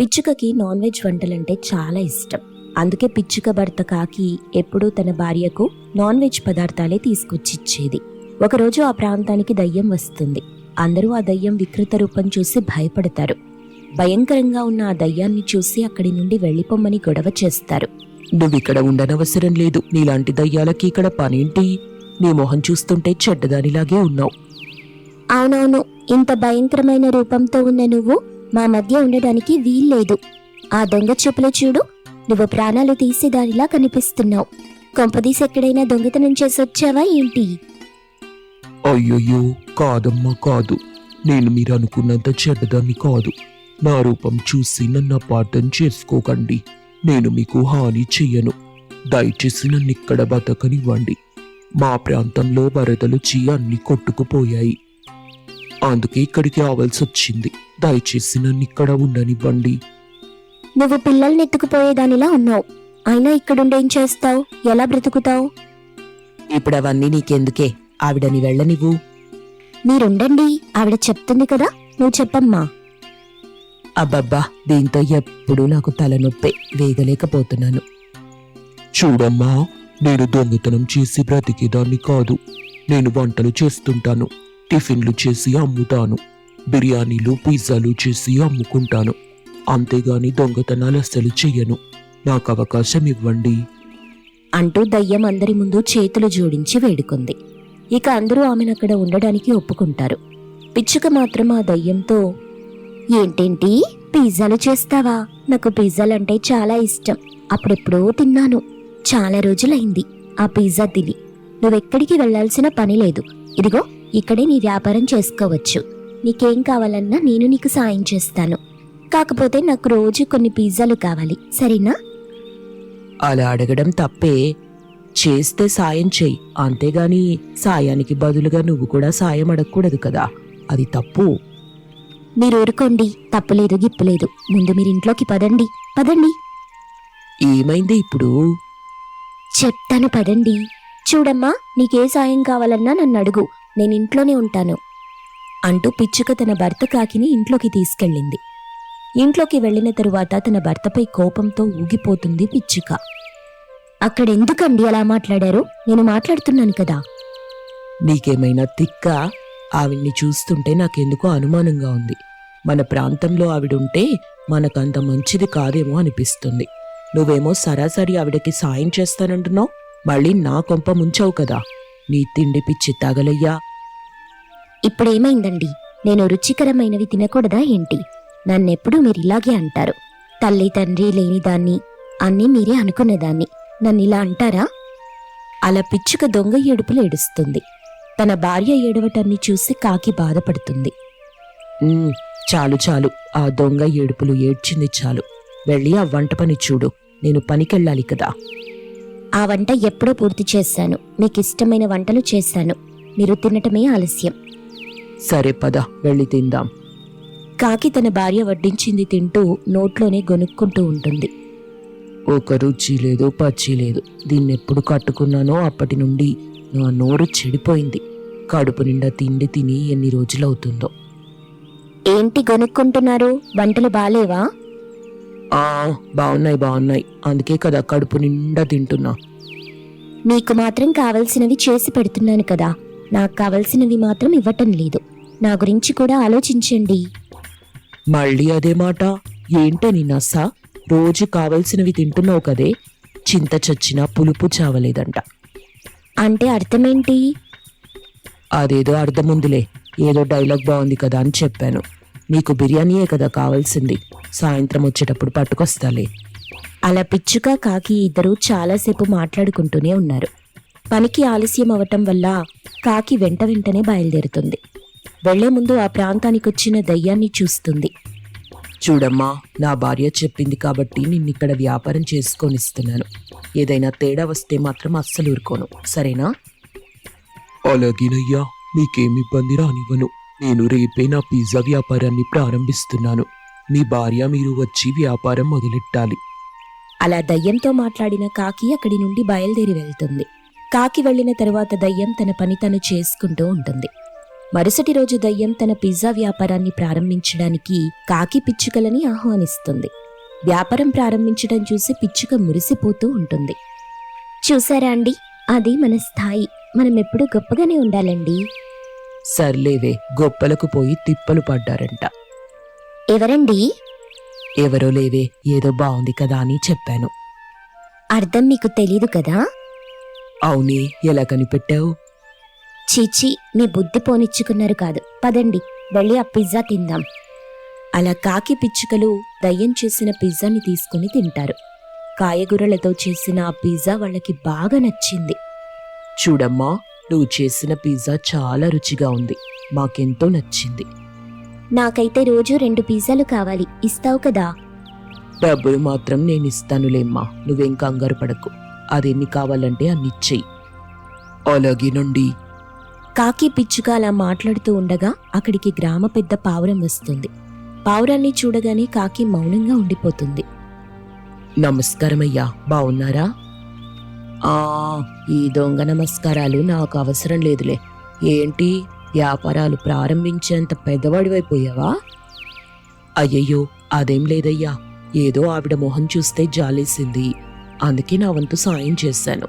పిచ్చుకకి non veg వంటలంటే చాలా ఇష్టం. అందుకే పిచ్చుక భర్త కాకి ఎప్పుడూ తన భార్యకు నాన్ వెజ్ పదార్థాలే తీసుకొచ్చిచ్చేది. ఒకరోజు ఆ ప్రాంతానికి దయ్యం వస్తుంది. అందరూ ఆ దయ్యం వికృత రూపం చూసి భయపడతారు. భయంకరంగా ఉన్న ఆ దయ్యాన్ని చూసి అక్కడి నుండి వెళ్ళిపోమ్మని గొడవ చేస్తారు. నువ్విక్కడ ఉండనవసరం లేదు. నీలాంటి దయ్యాలకి ఇక్కడ పనేంటి? నీ మొహం చూస్తుంటే చెడ్డదానిలాగే ఉన్నావు. అవునవును. ఇంత భయంకరమైన రూపంతో ఉన్న నువ్వు మా మధ్య ఉండడానికి వీల్లేదు. ఆ దొంగ చూపులో చూడు. నువ్వు ప్రాణాలు తీసేదానిలా కనిపిస్తున్నావు. కొంపదీసి ఎక్కడైనా దొంగతనం చేసొచ్చావా ఏంటి? అయ్యయ్యో కాదమ్మా కాదు. నేను మీరు అనుకున్నంత చెడ్డదాన్ని కాదు. నా రూపం చూసి నన్ను అపార్థం చేసుకోకండి. నేను మీకు హాని చెయ్యను. దయచేసి నన్ను ఇక్కడ బతకనివ్వండి. మా ప్రాంతంలో వరదలు చీ అన్ని కొట్టుకుపోయాయి. అందుకే ఇక్కడికి రావాల్సి వచ్చింది. దయచేసి నన్ను ఇక్కడ ఉండనివ్వండి. నువ్వు పిల్లల్ని ఎత్తుకుపోయేదానిలా ఉన్నావు. అయినా ఇక్కడుండేం చేస్తావు? ఎలా బ్రతుకుతావు? ఇప్పుడు అవన్నీ నీకెందుకే? ఆవిడని వెళ్ళనివ్వు. మీరుండండి. ఆవిడ చెప్తుంది కదా. నువ్వు చెప్పమ్మా. అబ్బబ్బా దీంతో ఎప్పుడూ నాకు తలనొప్పి. వేగలేకపోతున్నాను. చూడమ్మా నేను దొంగతనం చేసి బ్రతికేదాన్ని కాదు. నేను వంటలు చేస్తుంటాను. టిఫిన్లు చేసి అమ్ముతాను. బిర్యానీలు పిజ్జాలు చేసి అమ్ముకుంటాను. అంతేగాని దొంగతనాలు అస్సలు చెయ్యను. నాకు అవకాశం ఇవ్వండి. అంటూ దయ్యం అందరి ముందు చేతులు జోడించి వేడుకుంది. ఇక అందరూ ఆమెనక్కడ ఉండడానికి ఒప్పుకుంటారు. పిచ్చుక మాత్రం ఆ దయ్యంతో ఏంటేంటి? పిజ్జాలు చేస్తావా? నాకు పిజ్జాలంటే చాలా ఇష్టం. అప్పుడెప్పుడో తిన్నాను. చాలా రోజులైంది. ఆ పిజ్జా తిని. నువ్వెక్కడికి వెళ్ళాల్సిన పని లేదు. ఇదిగో. ఇక్కడే నీ వ్యాపారం చేసుకోవచ్చు. నీకేం కావాలన్నా నేను నీకు సాయం చేస్తాను. కాకపోతే నాకు రోజు కొన్ని పిజ్జాలు కావాలి. సరేనా? అలా అడగడం తప్పే. చేస్తే సాయం చెయ్యి అంతేగాని సాయానికి బదులుగా నువ్వు కూడా సాయం అడగకూడదు కదా. అది తప్పు. మీరు ఊరుకోండి. తప్పులేదు గిప్పులేదు ముందు మీరు ఇంట్లోకి పదండి. పదండి. ఏమైంది ఇప్పుడు? చెప్తాను పదండి. చూడమ్మా నీకే సాయం కావాలన్నా నన్ను అడుగు. నేను ఇంట్లోనే ఉంటాను అంటూ పిచ్చుక తన భర్త కాకిని ఇంట్లోకి తీసుకెళ్ళింది. ఇంట్లోకి వెళ్ళిన తరువాత తన భర్తపై కోపంతో ఊగిపోతుంది పిచ్చుక. అక్కడెందుకండి అలా మాట్లాడారు? నేను మాట్లాడుతున్నాను కదా. నీకేమైనా తిక్క? ఆవిడ్ని చూస్తుంటే నాకెందుకో అనుమానంగా ఉంది. మన ప్రాంతంలో ఆవిడుంటే మనకంత మంచిది కాదేమో అనిపిస్తుంది. నువ్వేమో సరాసరి ఆవిడకి సాయం చేస్తానంటున్నావు? మళ్ళీ నా కొంప ముంచావు కదా. నీ తిండి పిచ్చి తగలయ్యా. ఇప్పుడేమైందండి? నేను రుచికరమైనవి తినకూడదా ఏంటి? నన్నెప్పుడు మీరు ఇలాగే అంటారు. తల్లి తండ్రి లేని దాన్ని అన్నీ మీరే అనుకునేదాన్ని. నన్ను ఇలా అంటారా? అలా పిచ్చుక దొంగ ఏడుపులు ఏడుస్తుంది. తన భార్య ఏడవటాన్ని చూసి కాకి బాధపడుతుంది. ఉమ్, చాలు చాలు. ఆ దొంగ ఏడుపులు ఏడ్చింది చాలు. వెళ్ళి ఆ వంట పని చూడు. నేను పనికెళ్ళాలి కదా. ఆ వంట ఎప్పుడో పూర్తి చేశాను. మీకు ఇష్టమైన వంటలు చేశాను. మీరు తినటమే ఆలస్యం. సరే పద వెళ్ళి తిందాం. కాకి తన భార్య వడ్డించింది తింటూ నోట్లోనే గొనుక్కుంటూ ఉంటుంది. ఒక రుచి లేదు పచ్చి లేదు. దీన్ని ఎప్పుడు కట్టుకున్నానో అప్పటి నుండి నా నోరు చెడిపోయింది. కడుపు నిండా తిండి తిని ఎన్ని రోజులవుతుందో. ఏంటి గొనుక్కుంటున్నారు? వంటలు బాలేవా? బాగున్నాయి బాగున్నాయి. అందుకే కదా కడుపు నిండా తింటున్నా. మీకు మాత్రం కావలసినవి చేసి పెడుతున్నాను కదా. నాకు కావలసినవి మాత్రం ఇవ్వటం లేదు. నా గురించి కూడా ఆలోచించండి. మళ్ళీ అదే మాట. ఏంటే నీ నస రోజు కావలసినవి తింటున్నావు కదే. చింత చచ్చినా పులుపు చావలేదంట. అంటే అర్థమేంటి? అదేదో అర్థముందిలే. ఏదో డైలాగ్ బాగుంది కదా అని చెప్పాను. నీకు బిర్యానీయే కదా కావాల్సింది. సాయంత్రం వచ్చేటప్పుడు పట్టుకొస్తాలే. అలా పిచ్చుక కాకి ఇద్దరూ చాలాసేపు మాట్లాడుకుంటూనే ఉన్నారు. పనికి ఆలస్యం అవటం వల్ల కాకి వెంట వెంటనే బయలుదేరుతుంది. వెళ్ళే ముందు ఆ ప్రాంతానికి వచ్చిన దయ్యాన్ని చూస్తుంది. చూడమ్మా నా భార్య చెప్పింది కాబట్టి నిన్నిక్కడ వ్యాపారం చేసుకొనిస్తున్నాను. ఏదైనా తేడా వస్తే మాత్రం అస్సలు ఊరుకోను. సరేనా? అలాగేనయ్యా మీకేమి ఇబ్బంది రానివ్వను. నేను రేపే నా పిజ్జా వ్యాపారాన్ని ప్రారంభిస్తున్నాను. మీ భార్య మీరు వచ్చి వ్యాపారం మొదలెట్టాలి. అలా దయ్యంతో మాట్లాడిన కాకి అక్కడి నుండి బయలుదేరి వెళ్తుంది. కాకి వెళ్ళిన తరువాత దయ్యం తన పని తను చేసుకుంటూ ఉంటుంది. మరుసటి రోజు దయ్యం తన పిజ్జా వ్యాపారాన్ని ప్రారంభించడానికి కాకి పిచ్చుకలని ఆహ్వానిస్తుంది. వ్యాపారం ప్రారంభించడం చూసి పిచ్చుక మురిసిపోతూ ఉంటుంది. చూసారా అండి? అది మన స్థాయి. మనం ఎప్పుడూ గొప్పగానే ఉండాలండి. సర్లేవే గొప్పలకు పోయి తిప్పలు పడ్డారంట. ఎవరండి? ఎవరో లేవే ఏదో బాగుంది కదా అని చెప్పాను. అర్థం మీకు తెలీదు కదా? అవునే ఎలా కనిపెట్టావు? చీచి మీ బుద్ధి పోనిచ్చుకున్నారు కాదు. పదండి వెళ్ళి ఆ పిజ్జా తిందాం. అలా కాకి పిచ్చుకలు దయ్యం చేసిన పిజ్జాని తీసుకుని తింటారు. కాయగూరలతో చేసిన ఆ పిజ్జా వాళ్ళకి బాగా నచ్చింది. చూడమ్మా నువ్వు చేసిన పిజ్జా చాలా రుచిగా ఉంది. మాకెంతో నచ్చింది. నాకైతే రోజు రెండు పిజ్జాలు కావాలి. ఇస్తావు కదా? డబ్బులు మాత్రం నేను ఇస్తానులేమ్మా. నువ్వేం కంగారు పడకు. అదెన్ని కావాలంటే అన్ని ఇచ్చేయి. అలాగేనండి కాకి పిచ్చుక అలా మాట్లాడుతూ ఉండగా అక్కడికి గ్రామ పెద్ద పావురం వస్తుంది. పావురాన్ని చూడగానే కాకి మౌనంగా ఉండిపోతుంది. నమస్కారమయ్యా బాగున్నారా ఆ ఈ దొంగ నమస్కారాలు నాకు అవసరం లేదులే. ఏంటి? వ్యాపారాలు ప్రారంభించేంత పెద్దవాడివైపోయావా? అయ్యయ్యో అదేం లేదయ్యా. ఏదో ఆవిడ మొహం చూస్తే జాలేసింది. అందుకే నా వంతు సాయం చేశాను.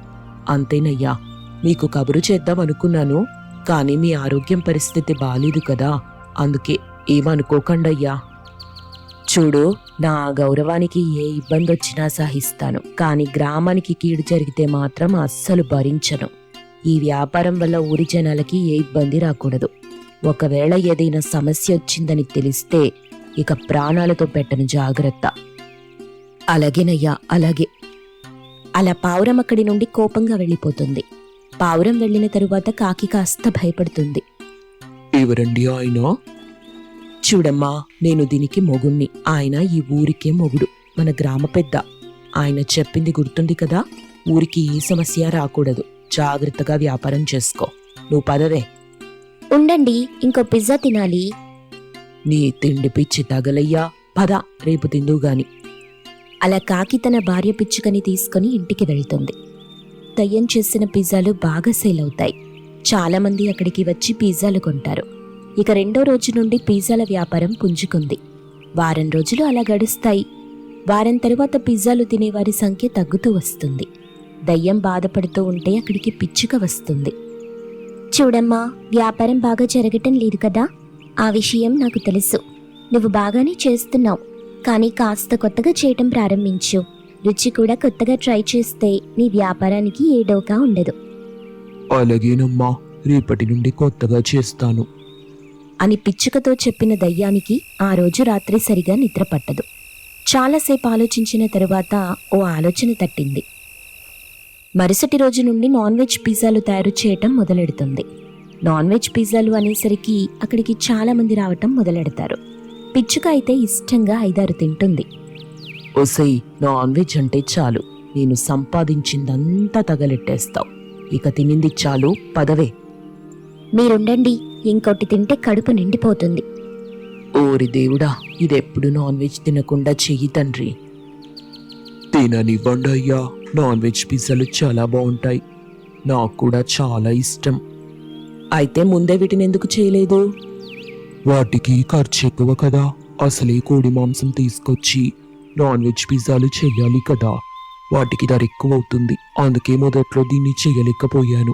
అంతేనయ్యా. మీకు కబురు చేద్దాం అనుకున్నాను. కానీ మీ ఆరోగ్యం పరిస్థితి బాలేదు కదా. అందుకే ఏమనుకోకండయ్యా. చూడు నా గౌరవానికి ఏ ఇబ్బంది వచ్చినా సహిస్తాను. కానీ గ్రామానికి కీడు జరిగితే మాత్రం అస్సలు భరించను. ఈ వ్యాపారం వల్ల ఊరి జనాలకి ఏ ఇబ్బంది రాకూడదు. ఒకవేళ ఏదైనా సమస్య వచ్చిందని తెలిస్తే ఇక ప్రాణాలతో పెట్టను జాగ్రత్త. అలాగేనయ్యా అలాగే. అలా పావురం అక్కడి నుండి కోపంగా వెళ్ళిపోతుంది. పావురం వెళ్ళిన తరువాత కాకి కాస్త భయపడుతుంది. ఎవరండి ఆయన? చూడమ్మా నేను దీనికి మొగుణ్ణి. ఆయన ఈ ఊరికే మొగుడు మన గ్రామ పెద్ద. ఆయన చెప్పింది గుర్తుంది కదా? ఊరికి ఏ సమస్య రాకూడదు. జాగ్రత్తగా వ్యాపారం చేసుకో. నువ్వు పదవే. ఉండండి ఇంకో పిజ్జా తినాలి. నీ తిండి పిచ్చి తగలయ్యా. పద రేపు తిందువు గాని. అలా కాకి తన భార్య పిచ్చుకని తీసుకుని ఇంటికి వెళ్తుంది. దయ్యం చేసిన పిజ్జాలు బాగా సేల్ అవుతాయి. చాలా మంది అక్కడికి వచ్చి పిజ్జాలు కొంటారు. ఇక రెండో రోజు నుండి పిజ్జాల వ్యాపారం పుంజుకుంది. వారం రోజులు అలా గడుస్తాయి. వారం తరువాత పిజ్జాలు తినేవారి సంఖ్య తగ్గుతూ వస్తుంది. దయ్యం బాధపడుతూ ఉంటే అక్కడికి పిచ్చుక వస్తుంది. చూడమ్మా వ్యాపారం బాగా జరగటం లేదు కదా? ఆ విషయం నాకు తెలుసు. నువ్వు బాగానే చేస్తున్నావు. కానీ కాస్త కొత్తగా చేయటం ప్రారంభించు. రుచి కూడా కొత్తగా ట్రై చేస్తే నీ వ్యాపారానికి ఏ డోకా ఉండదు. అలాగేనమ్మా రేపటి నుండి కొత్తగా చేస్తాను. అని పిచ్చుకతో చెప్పిన దయ్యానికి ఆ రోజు రాత్రి సరిగా నిద్ర పట్టదు. చాలాసేపు ఆలోచించిన తరువాత ఓ ఆలోచన తట్టింది. మరుసటి రోజు నుండి నాన్ వెజ్ పిజ్జాలు తయారు చేయటం మొదలెడుతుంది. నాన్ వెజ్ పిజ్జాలు అనేసరికి అక్కడికి చాలా మంది రావటం మొదలెడతారు. పిచ్చుక అయితే ఇష్టంగా ఐదారు తింటుంది. ఒసై నాన్ వెజ్ అంటే చాలు. నేను సంపాదించిందంతా తగలెట్టేస్తావు. ఇక తినింది చాలు పదవే. మీరుండండి ఇంకోటి తింటే కడుపు నిండిపోతుంది. ఓరి దేవుడా ఇదెప్పుడు నాన్ వెజ్ తినకుండా చెయ్యి తండ్రి. తిననివ్వండి అయ్యా నాన్ వెజ్ పిజ్జాలు చాలా బాగుంటాయి. నాకు కూడా చాలా ఇష్టం. అయితే ముందే వీటిని ఎందుకు చేయలేదు? వాటికి ఖర్చు ఎక్కువ కదా. అసలే కోడి మాంసం తీసుకొచ్చి నాన్ వెజ్ పిజ్జాలు చెయ్యాలి కదా. వాటికి ధర ఎక్కువ అవుతుంది. అందుకే మొదట్లో దీన్ని చేయలేకపోయాను.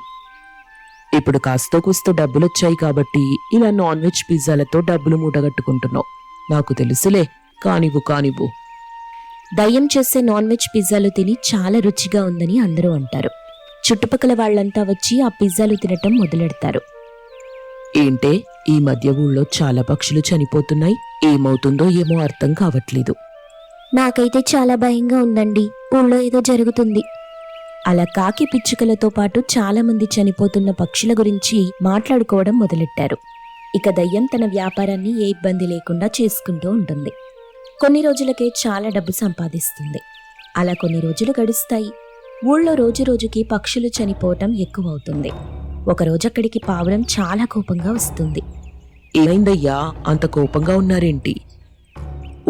ఇప్పుడు కాస్త కూస్త డబ్బులు వచ్చాయి కాబట్టి ఇలా నాన్ వెజ్ పిజ్జాలతో డబ్బులు మూటగట్టుకుంటున్నావు. నాకు తెలుసులే. కానివ్వు కానివ్వు. దయ్యం చేసే నాన్ వెజ్ పిజ్జాలు తిని చాలా రుచిగా ఉందని అందరూ అంటారు. చుట్టుపక్కల వాళ్ళంతా వచ్చి ఆ పిజ్జాలు తినటం మొదలెడతారు. ఏంటే ఈ మధ్య ఊళ్ళో చాలా పక్షులు చనిపోతున్నాయి. ఏమవుతుందో ఏమో అర్థం కావట్లేదు. నాకైతే చాలా భయంగా ఉందండి. ఊళ్ళో ఏదో జరుగుతుంది. అలా కాకి పిచ్చుకలతో పాటు చాలా మంది చనిపోతున్న పక్షుల గురించి మాట్లాడుకోవడం మొదలెట్టారు. ఇక దయ్యం తన వ్యాపారాన్ని ఏ ఇబ్బంది లేకుండా చేసుకుంటూ ఉంటుంది. కొన్ని రోజులకే చాలా డబ్బు సంపాదిస్తుంది. అలా కొన్ని రోజులు గడుస్తాయి. ఊళ్ళో రోజు రోజుకి పక్షులు చనిపోవటం ఎక్కువ అవుతుంది ఒకరోజు అక్కడికి పావురం చాలా కోపంగా వస్తుంది. ఏమైందయ్యా? అంత కోపంగా ఉన్నారేంటి?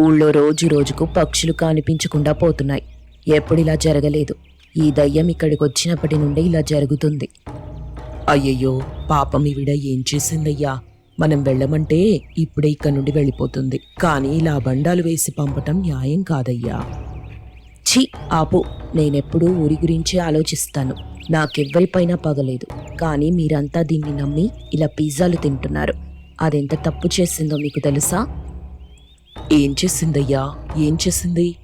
ఊళ్ళో రోజు రోజుకు పక్షులు కనిపించకుండా పోతున్నాయి. ఎప్పుడు ఇలా జరగలేదు. ఈ దయ్యం ఇక్కడికి వచ్చినప్పటి నుండి ఇలా జరుగుతుంది. అయ్యయ్యో పాపం ఈవిడ ఏం చేసిందయ్యా? మనం వెళ్ళమంటే ఇప్పుడే ఇక్కడి నుండి వెళ్ళిపోతుంది. కానీ ఇలా బండాలు వేసి పంపటం న్యాయం కాదయ్యా. ఛీ ఆపు. నేనెప్పుడూ ఊరి గురించి ఆలోచిస్తాను. నాకెవ్వరిపైనా పగలేదు. కానీ మీరంతా దీన్ని నమ్మి ఇలా పిజ్జాలు తింటున్నారు. అదెంత తప్పు చేసిందో మీకు తెలుసా? ఏం చేసిందయ్యా? ఏం చేసింది?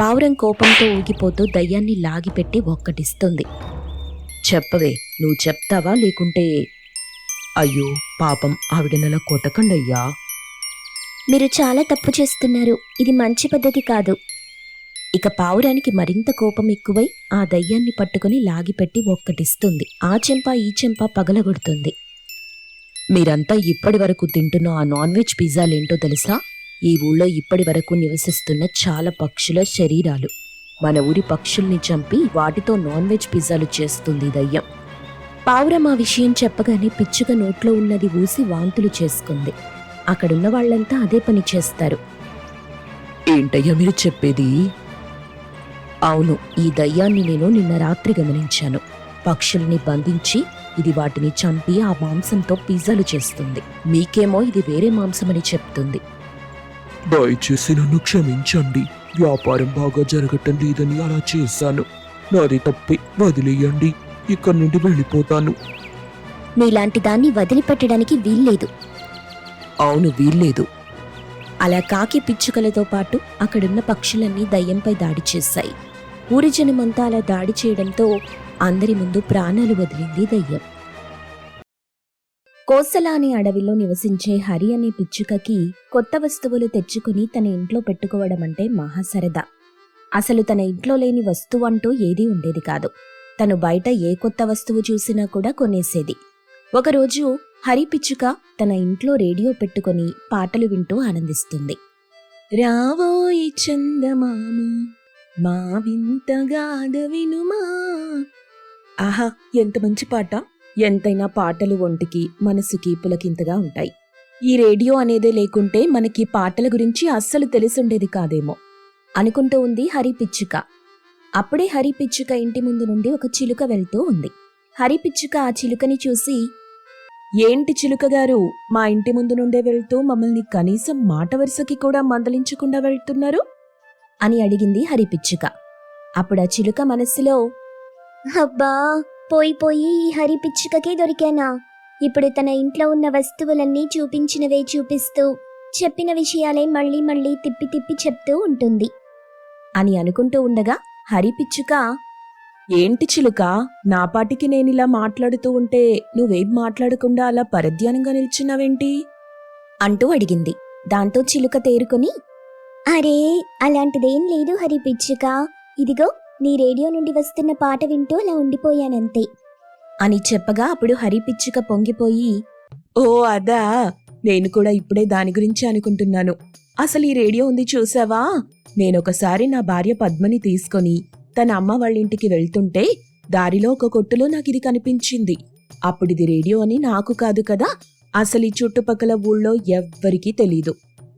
పావురం కోపంతో ఊగిపోతూ దయ్యాన్ని లాగిపెట్టి ఒక్కటిస్తుంది. చెప్పవే నువ్వు చెప్తావా లేకుంటే అయ్యో పాపం ఆవిడనలా కొట్టకండయ్యా. మీరు చాలా తప్పు చేస్తున్నారు. ఇది మంచి పద్ధతి కాదు. ఇక పావురానికి మరింత కోపం ఎక్కువై ఆ దయ్యాన్ని పట్టుకుని లాగిపెట్టి ఒక్కటిస్తుంది. ఆ చెంప ఈ చెంప పగలగొడుతుంది. మీరంతా ఇప్పటి వరకు తింటున్న ఆ నాన్ వెజ్ పిజ్జాలేంటో తెలుసా? ఈ ఊళ్ళో ఇప్పటి వరకు నివసిస్తున్న చాలా పక్షుల శరీరాలు. మన ఊరి పక్షుల్ని చంపి వాటితో నాన్ వెజ్ పిజ్జాలు చేస్తుంది ఈ దయ్యం. పావురం ఆ విషయం చెప్పగానే పిచ్చుక నోట్లో ఉన్నది ఊసి వాంతులు చేసుకుంది. అక్కడున్న వాళ్ళంతా అదే పని చేస్తారు. ఏంటయ్యా మీరు చెప్పేది? అవును ఈ దయ్యాన్ని నేను నిన్న రాత్రి గమనించాను. పక్షుల్ని బంధించి ఇది వాటిని చంపి ఆ మాంసంతో పిజ్జాలు చేస్తుంది. మీకేమో ఇది వేరే మాంసమని చెప్తుంది. దయచేసి నన్ను క్షమించండి. వ్యాపారం బాగా జరగటం లేదని అలా చేశాను. నాది తప్పే వదిలేయండి. ఇక్కడి నుండి వెళ్ళిపోతాను. మీలాంటి దాన్ని వదిలిపెట్టడానికి వీల్లేదు. అవును వీల్లేదు. అలా కాకి పిచ్చుకలతో పాటు అక్కడున్న పక్షులన్నీ దయ్యంపై దాడి చేశాయి. ఊరి జనమంతా అలా దాడి చేయడంతో అందరి ముందు ప్రాణాలు వదిలింది దయ్యం. కోసల అనే అడవిలో నివసించే హరి అనే పిచ్చుకకి కొత్త వస్తువులు తెచ్చుకుని తన ఇంట్లో పెట్టుకోవడం అంటే మహా సరదా అసలు తన ఇంట్లో లేని వస్తువు అంటూ ఏదీ ఉండేది కాదు. తను బయట ఏ కొత్త వస్తువు చూసినా కూడా కొనేసేది. ఒకరోజు హరి పిచ్చుక తన ఇంట్లో రేడియో పెట్టుకొని పాటలు వింటూ ఆనందిస్తుంది. రావోయి చందమామ మా వింతగాథ వినుమా. ఆహా ఎంత మంచి పాట. ఎంతైనా పాటలు ఒంటికి మనసుకి పులకింతగా ఉంటాయి. ఈ రేడియో అనేదే లేకుంటే మనకి పాటల గురించి అస్సలు తెలిసుండేది కాదేమో. అనుకుంటూ ఉంది హరి పిచ్చుక. అప్పుడే హరిపిచ్చుక ఇంటి ముందు నుండి ఒక చిలుక వెళ్తూ ఉంది. హరిపిచ్చుక ఆ చిలుకని చూసి ఏంటి చిలుక గారు మా ఇంటి ముందు నుండే వెళ్తూ మమ్మల్ని కనీసం మాట వరుసకి కూడా మందలించకుండా వెళ్తున్నారు? అని అడిగింది హరిపిచ్చుక. అప్పుడు ఆ చిలుక మనస్సులో అబ్బా పోయి పోయి ఈ హరిపిచ్చుకకే దొరికానా? ఇప్పుడు తన ఇంట్లో ఉన్న వస్తువులన్నీ చూపించినవే చూపిస్తూ చెప్పిన విషయాలే మళ్ళీ మళ్ళీ తిప్పి తిప్పి చెప్తూ ఉంటుంది. అని అనుకుంటూ ఉండగా హరిపిచ్చుక? ఏంటి చిలుక? నాపాటికి నేనిలా మాట్లాడుతూ ఉంటే నువ్వేం మాట్లాడకుండా అలా పరధ్యానంగా నిల్చున్నావేంటి? అంటూ అడిగింది. దాంతో చిలుక తేరుకొని అరే అలాంటిదేం లేదు హరి పిచ్చుక ఇదిగో నీ రేడియో నుండి వస్తున్న పాట వింటూ అలా ఉండిపోయానంతే. అని చెప్పగా అప్పుడు హరి పిచ్చుక పొంగిపోయి ఓ అదా. నేను కూడా ఇప్పుడే దాని గురించి అనుకుంటున్నాను. అసలు ఈ రేడియో ఉంది చూసావా? నేనొకసారి నా భార్య పద్మని తీసుకొని తన అమ్మ వాళ్ళ ఇంటికి వెళ్తుంటే దారిలో ఒక కొట్టులో నాకు ఇది కనిపించింది. అప్పుడు ఇది రేడియో అని నాకు కాదు కదా అసలు ఈ చుట్టుపక్కల ఊళ్ళో ఎవ్వరికీ తెలీదు.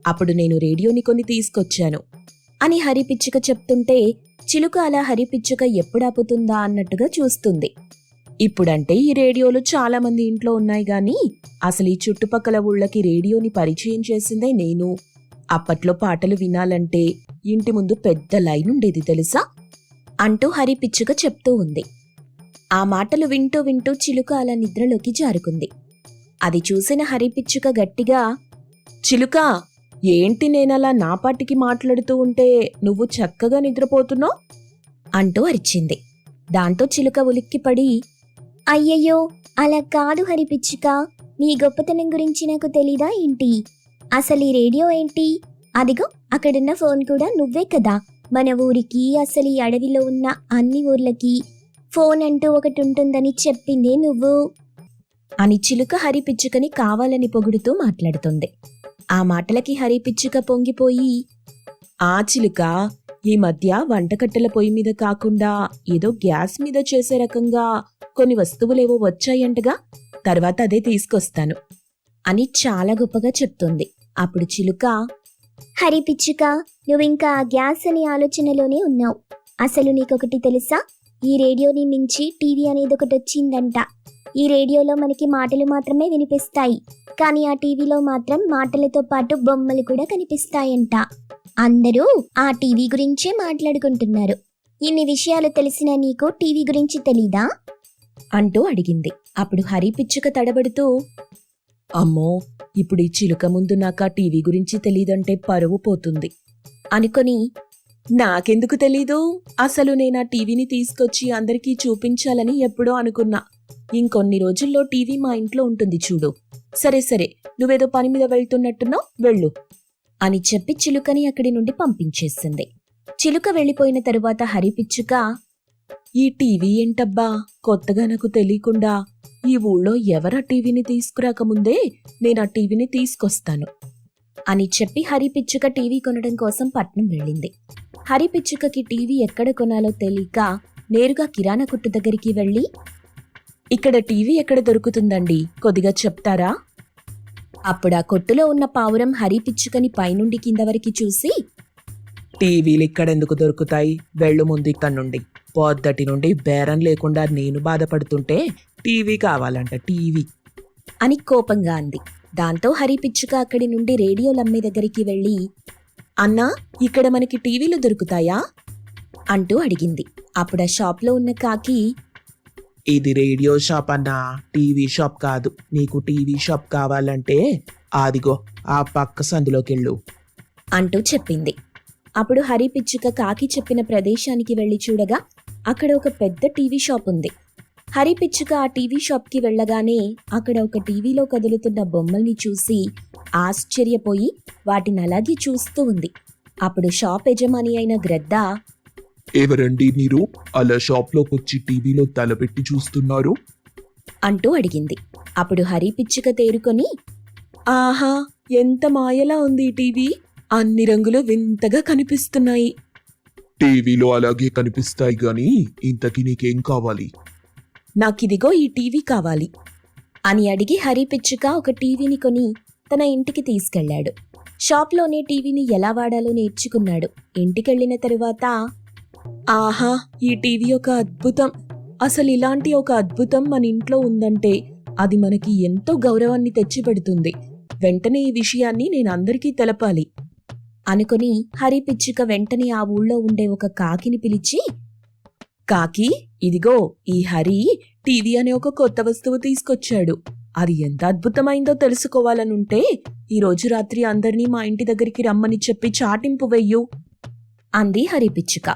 అప్పుడు నేను రేడియోని కొని తీసుకొచ్చాను. అని హరిపిచ్చుక చెప్తుంటే చిలుక అలా హరిపిచ్చుక ఎప్పుడు ఆపుతుందా అన్నట్టుగా చూస్తుంది. ఇప్పుడంటే ఈ రేడియోలు చాలా మంది ఇంట్లో ఉన్నాయి గాని అసలు ఈ చుట్టుపక్కల ఊళ్ళకి రేడియోని పరిచయం చేసిందే నేను. అప్పట్లో పాటలు వినాలంటే ఇంటి ముందు పెద్ద లైన్ ఉండేది తెలుసా? అంటూ హరిపిచ్చుక చెప్తూ ఉంది. ఆ మాటలు వింటూ వింటూ చిలుక అలా నిద్రలోకి జారుకుంది. అది చూసిన హరిపిచ్చుక గట్టిగా చిలుక ఏంటి నేనలా నాపాటికి మాట్లాడుతూ ఉంటే నువ్వు చక్కగా నిద్రపోతున్నావు? అంటూ అరిచింది. దాంతో చిలుక ఉలిక్కిపడి అయ్యయ్యో అలా కాదు హరిపిచ్చుక నీ గొప్పతనం గురించి నాకు తెలీదా ఏంటి? అసలు ఈ రేడియో ఏంటి? అదిగో అక్కడున్న ఫోన్ కూడా నువ్వే కదా. మన ఊరికి అసలు ఈ అడవిలో ఉన్న అన్ని ఊర్లకి ఫోన్ అంటూ ఒకటి ఉంటుందని చెప్పిందే నువ్వు. అని చిలుక హరిపిచ్చుకని కావాలని పొగుడుతూ మాట్లాడుతుంది. ఆ మాటలకి హరిపిచ్చుక పొంగిపోయి ఆ చిలుక ఈ మధ్య వంటకట్టెల పొయ్యి మీద కాకుండా ఏదో గ్యాస్ మీద చేసే రకంగా కొన్ని వస్తువులేవో వచ్చాయంటగా తర్వాత అదే తీసుకొస్తాను. అని చాలా గొప్పగా చెప్తుంది. అప్పుడు చిలుక హరి పిచ్చుక నువ్వింకా ఆ గ్యాస్ అనే ఆలోచనలోనే ఉన్నావు. అసలు నీకొకటి తెలుసా? ఈ రేడియోని మించి టీవీ అనేది ఒకటి వచ్చిందంట ఈ రేడియోలో మనకి మాటలు మాత్రమే వినిపిస్తాయి. కానీ ఆ టీవీలో మాత్రం మాటలతో పాటు బొమ్మలు కూడా కనిపిస్తాయంట. అందరూ ఆ టీవీ గురించే మాట్లాడుకుంటున్నారు. ఇన్ని విషయాలు తెలిసిన నీకు టీవీ గురించి తెలీదా? అంటూ అడిగింది. అప్పుడు హరి పిచ్చుక తడబడుతూ అమ్మో ఇప్పుడు ఈ చిలుక ముందు నాకు ఆ టీవీ గురించి తెలీదంటే పరువు పోతుంది. అనుకొని నాకెందుకు తెలీదు? అసలు నేను ఆ టీవీని తీసుకొచ్చి అందరికీ చూపించాలని ఎప్పుడో అనుకున్నా. ఇంకొన్ని రోజుల్లో టీవీ మా ఇంట్లో ఉంటుంది చూడు. సరే సరే నువ్వేదో పని మీద వెళ్తున్నట్టున్నావు వెళ్ళు అని చెప్పి చిలుకని అక్కడి నుండి పంపించేసింది. చిలుక వెళ్ళిపోయిన తరువాత హరి పిచ్చుక ఈ టీవీ ఏంటబ్బా? కొత్తగా నాకు తెలియకుండా ఈ ఊళ్ళో ఎవరా టీవీని తీసుకురాకముందే నేను ఆ టీవీని తీసుకొస్తాను అని చెప్పి హరిపిచ్చుక టీవీ కొనడం కోసం పట్నం వెళ్ళింది. హరిపిచ్చుకకి టీవీ ఎక్కడ కొనాలో తెలియక నేరుగా కిరాణా కొట్టు దగ్గరికి వెళ్ళి ఇక్కడ టీవీ ఎక్కడ దొరుకుతుందండి? కొద్దిగా చెప్తారా? అప్పుడు ఆ కొట్టులో ఉన్న పావురం హరిపిచ్చుకని పైనుండి కింద వరకు చూసి టీవీలు ఇక్కడెందుకు దొరుకుతాయి? వెళ్ళు ముందు ఇక్కడ నుండి పొద్దటి నుండి బేరం లేకుండా నేను బాధపడుతుంటే టీవీ కావాలంట టీవీ. అని కోపంగా అంది. దాంతో హరి పిచ్చుక అక్కడి నుండి రేడియోలమ్మే దగ్గరికి వెళ్ళి అన్నా ఇక్కడ మనకి టీవీలు దొరుకుతాయా? అంటూ అడిగింది. అప్పుడు ఆ షాప్లో ఉన్న కాకి ఇది రేడియో షాప్ అన్నా టీవీ షాప్ కాదు. నీకు టీవీ షాప్ కావాలంటే ఆదిగో ఆ పక్క సందులోకి వెళ్ళు అంటూ చెప్పింది. అప్పుడు హరి పిచ్చుక కాకి చెప్పిన ప్రదేశానికి వెళ్ళి చూడగా అక్కడ ఒక పెద్ద టీవీ షాప్ ఉంది. హరి పిచ్చుక ఆ టీవీ షాప్కి వెళ్ళగానే అక్కడ ఒక టీవీలో కదులుతున్న బొమ్మల్ని చూసి ఆశ్చర్యపోయి వాటిని అలాగే చూస్తూ ఉంది. అప్పుడు షాప్ యజమాని అయిన గ్రద్ద ఎవరండి మీరు? అలా షాప్లోకి వచ్చి టీవీలో తలపెట్టి చూస్తున్నారు? అంటూ అడిగింది. అప్పుడు హరి పిచ్చుక తేరుకొని ఆహా ఎంత మాయలా ఉంది ఈ టీవీ. అన్ని రంగులు వింతగా కనిపిస్తున్నాయి. టీవీలో అలాగే కనిపిస్తాయి గాని ఇంతకీ నీకేం కావాలి? నాకిదిగో ఈ టీవీ కావాలి. అని అడిగి హరిపిచ్చుక ఒక టీవీని కొని తన ఇంటికి తీసుకెళ్ళాడు. షాప్లోనే టీవీని ఎలా వాడాలో నేర్చుకున్నాడు. ఇంటికెళ్ళిన తరువాత ఆహా ఈ టీవీ ఒక అద్భుతం. అసలు ఇలాంటి ఒక అద్భుతం మన ఇంట్లో ఉందంటే అది మనకి ఎంతో గౌరవాన్ని తెచ్చిపెడుతుంది. వెంటనే ఈ విషయాన్ని నేను అందరికీ తెలపాలి. అనుకుని హరిపిచ్చుక వెంటనే ఆ ఊళ్ళో ఉండే ఒక కాకిని పిలిచి కాకి ఇదిగో ఈ హరి టీవీ అనే ఒక కొత్త వస్తువు తీసుకొచ్చాడు. అది ఎంత అద్భుతమైందో తెలుసుకోవాలనుంటే ఈ రోజు రాత్రి అందరినీ మా ఇంటి దగ్గరికి రమ్మని చెప్పి చాటింపు వెయ్యు అంది హరిపిచ్చుక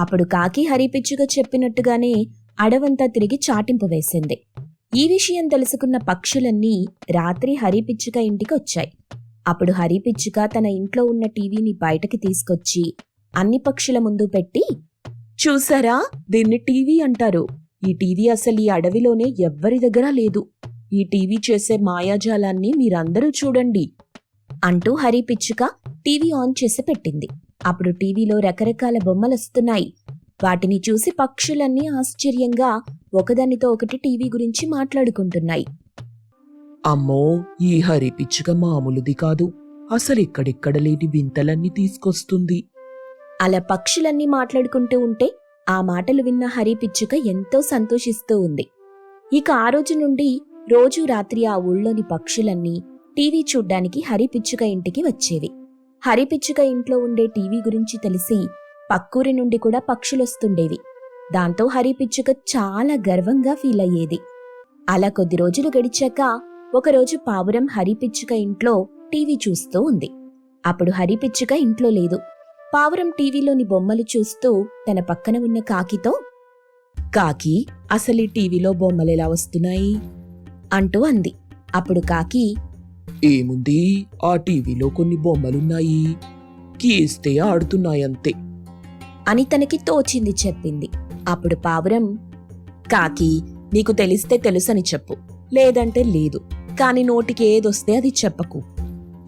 అప్పుడు కాకి హరిపిచ్చుక చెప్పినట్టుగానే అడవంతా తిరిగి చాటింపు వేసింది. ఈ విషయం తెలుసుకున్న పక్షులన్నీ రాత్రి హరిపిచ్చుక ఇంటికి వచ్చాయి అప్పుడు హరిపిచ్చుక తన ఇంట్లో ఉన్న టీవీని బయటకి తీసుకొచ్చి అన్ని పక్షుల ముందు పెట్టి చూసారా? దీన్ని టీవీ అంటారు. ఈ టీవీ అసలు ఈ అడవిలోనే ఎవ్వరి దగ్గర లేదు. ఈ టీవీ చేసే మాయాజాలాన్ని మీరందరూ చూడండి అంటూ హరి పిచ్చుక టీవీ ఆన్ చేసి పెట్టింది. అప్పుడు టీవీలో రకరకాల బొమ్మలు వస్తున్నాయి. వాటిని చూసి పక్షులన్నీ ఆశ్చర్యంగా ఒకదానితో ఒకటి టీవీ గురించి మాట్లాడుకుంటున్నాయి. అమ్మో ఈ హరి పిచ్చుక మామూలుది కాదు. అసలిక్కడిక్కడ లేని వింతలన్నీ తీసుకొస్తుంది. అలా పక్షులన్నీ మాట్లాడుకుంటూ ఉంటే ఆ మాటలు విన్న హరి పిచ్చుక ఎంతో సంతోషిస్తూ ఉంది. ఇక ఆ రోజు నుండి రోజూ రాత్రి ఆ ఊళ్ళోని పక్షులన్నీ టీవీ చూడ్డానికి హరి పిచ్చుక ఇంటికి వచ్చేవి. హరి పిచ్చుక ఇంట్లో ఉండే టీవీ గురించి తెలిసి పక్కూరి నుండి కూడా పక్షులొస్తుండేవి. దాంతో హరి పిచ్చుక చాలా గర్వంగా ఫీల్ అయ్యేది. అలా కొద్ది రోజులు గడిచాక ఒకరోజు పావురం హరి పిచ్చుక ఇంట్లో టీవీ చూస్తూ ఉంది. అప్పుడు హరి పిచ్చుక ఇంట్లో లేదు. పావురం టీవీలోని బొమ్మలు చూస్తూ తన పక్కన ఉన్న కాకితో కాకి అసలు ఈ టీవీలో బొమ్మలు ఎలా వస్తున్నాయి? అంటూ అంది. అప్పుడు కాకి ఏముంది? ఆ టీవీలో కొన్ని బొమ్మలున్నాయి. కీస్తే ఆడుతున్నాయంతే. అని తనకి తోచింది చెప్పింది. అప్పుడు పావురం కాకి నీకు తెలిస్తే తెలుసని చెప్పు. లేదంటే లేదు. కాని నోటికి ఏదొస్తే అది చెప్పకు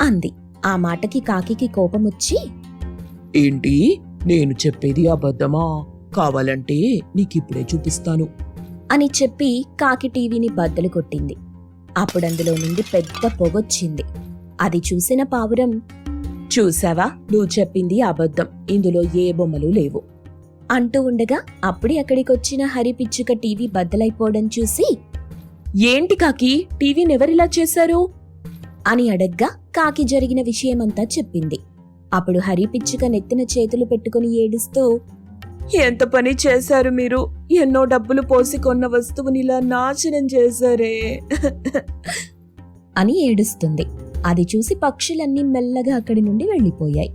అంది. ఆ మాటకి కాకికి కోపమొచ్చి ఏంటి? నేను చెప్పేది అబద్ధమా? కావాలంటే నీకిప్పుడే చూపిస్తాను. అని చెప్పి కాకి టీవీని బద్దలు కొట్టింది. అప్పుడందులో నుండి పెద్ద పొగొచ్చింది. అది చూసిన పావురం చూసావా? నువ్వు చెప్పింది అబద్ధం. ఇందులో ఏ బొమ్మలు లేవు. అంటూ ఉండగా అప్పుడే అక్కడికొచ్చిన హరి పిచ్చుక టీవీ బద్దలైపోవడం చూసి ఏంటి కాకి? టీవీని ఎవరిలా చేశారు? అని అడగ్గా కాకి జరిగిన విషయమంతా చెప్పింది. అప్పుడు హరిపిచ్చుక నెత్తిన చేతులు పెట్టుకుని ఏడుస్తూ ఎంత పని చేశారు మీరు? ఎన్నో డబ్బులు పోసి కొన్న వస్తువుని ఇలా నాశనం చేశారే. అని ఏడుస్తుంది. అది చూసి పక్షులన్నీ మెల్లగా అక్కడి నుండి వెళ్ళిపోయాయి.